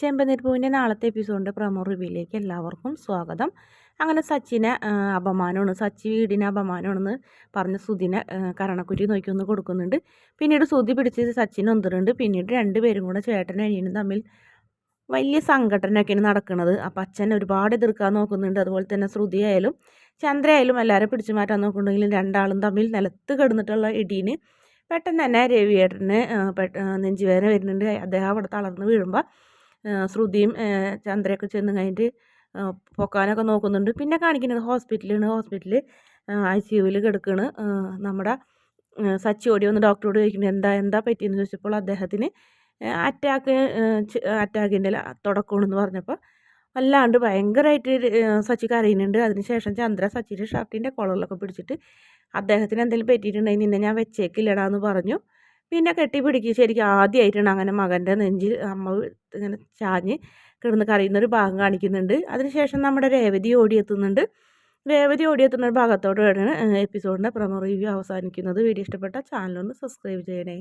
ചെമ്പനിർപ്പൂവിന്റെ നാളത്തെ എപ്പിസോഡിന്റെ പ്രമോ റിവ്യൂയിലേക്ക് എല്ലാവർക്കും സ്വാഗതം. അങ്ങനെ സച്ചിനെ അപമാനമാണ് സച്ചി വീടിനെ അപമാനമാണെന്ന് പറഞ്ഞ് സുധിനെ കരണക്കുറ്റി നോക്കി ഒന്ന് കൊടുക്കുന്നുണ്ട്. പിന്നീട് സുധി പിടിച്ച് സച്ചിനെ ഒന്നിട്ടുണ്ട്. പിന്നീട് രണ്ടുപേരും കൂടെ ചേട്ടനും അനിയനും തമ്മിൽ വലിയ സംഘടനയൊക്കെയാണ് നടക്കുന്നത്. അപ്പം അച്ഛൻ ഒരുപാട് എതിർക്കാൻ നോക്കുന്നുണ്ട്. അതുപോലെ തന്നെ ശ്രുതി ആയാലും ചന്ദ്ര എല്ലാവരും പിടിച്ചു മാറ്റാൻ നോക്കുന്നുണ്ടെങ്കിലും രണ്ടാളും തമ്മിൽ നിലത്ത് കിടന്നിട്ടുള്ള ഇടീന് പെട്ടെന്ന് തന്നെ രവിയേട്ടന് നെഞ്ചുവേദന വരുന്നുണ്ട്. അദ്ദേഹം അവിടെ തളർന്ന് വീഴുമ്പോൾ ശ്രുതിയും ചന്ദ്രയൊക്കെ ചെന്ന് കഴിഞ്ഞിട്ട് പൊക്കാനൊക്കെ നോക്കുന്നുണ്ട്. പിന്നെ കാണിക്കുന്നത് ഹോസ്പിറ്റലാണ് ഹോസ്പിറ്റലിൽ ഐ സി യുവിൽ കിടക്കുകയാണ് നമ്മുടെ സച്ചി ഓടി വന്ന് ഡോക്ടറോട് ചോദിക്കുന്നത് എന്താ എന്താ പറ്റിയെന്ന്? ചോദിച്ചപ്പോൾ അദ്ദേഹത്തിന് അറ്റാക്ക് അറ്റാക്കിന്റെ തുടക്കമാണെന്ന് പറഞ്ഞപ്പോൾ വല്ലാണ്ട് ഭയങ്കരമായിട്ട് സച്ചി കരയുന്നുണ്ട്. അതിനുശേഷം ചന്ദ്ര സച്ചിന്റെ ഷർട്ടിന്റെ കോളറിലൊക്കെ പിടിച്ചിട്ട് അദ്ദേഹത്തിന് എന്തെങ്കിലും പറ്റിയിട്ടുണ്ടെങ്കിൽ നിന്നെ ഞാൻ വെച്ചേക്കില്ലടാന്ന് പറഞ്ഞു. പിന്നെ കെട്ടിപ്പിടിക്കുക ശരിക്കും ആദ്യമായിട്ടാണ് അങ്ങനെ മകന്റെ നെഞ്ചിൽ അമ്മ ഇങ്ങനെ ചാഞ്ഞ് കിടന്ന് കരയുന്നൊരു ഭാഗം കാണിക്കുന്നുണ്ട്. അതിനുശേഷം നമ്മുടെ രേവതി ഓടിയെത്തുന്നുണ്ട് രേവതി ഓടിയെത്തുന്ന ഒരു ഭാഗത്തോടെയാണ് എപ്പിസോഡിന്റെ പ്രമോ റിവ്യൂ അവസാനിക്കുന്നത്. വീഡിയോ ഇഷ്ടപ്പെട്ട ചാനലൊന്ന് സബ്സ്ക്രൈബ് ചെയ്യണേ.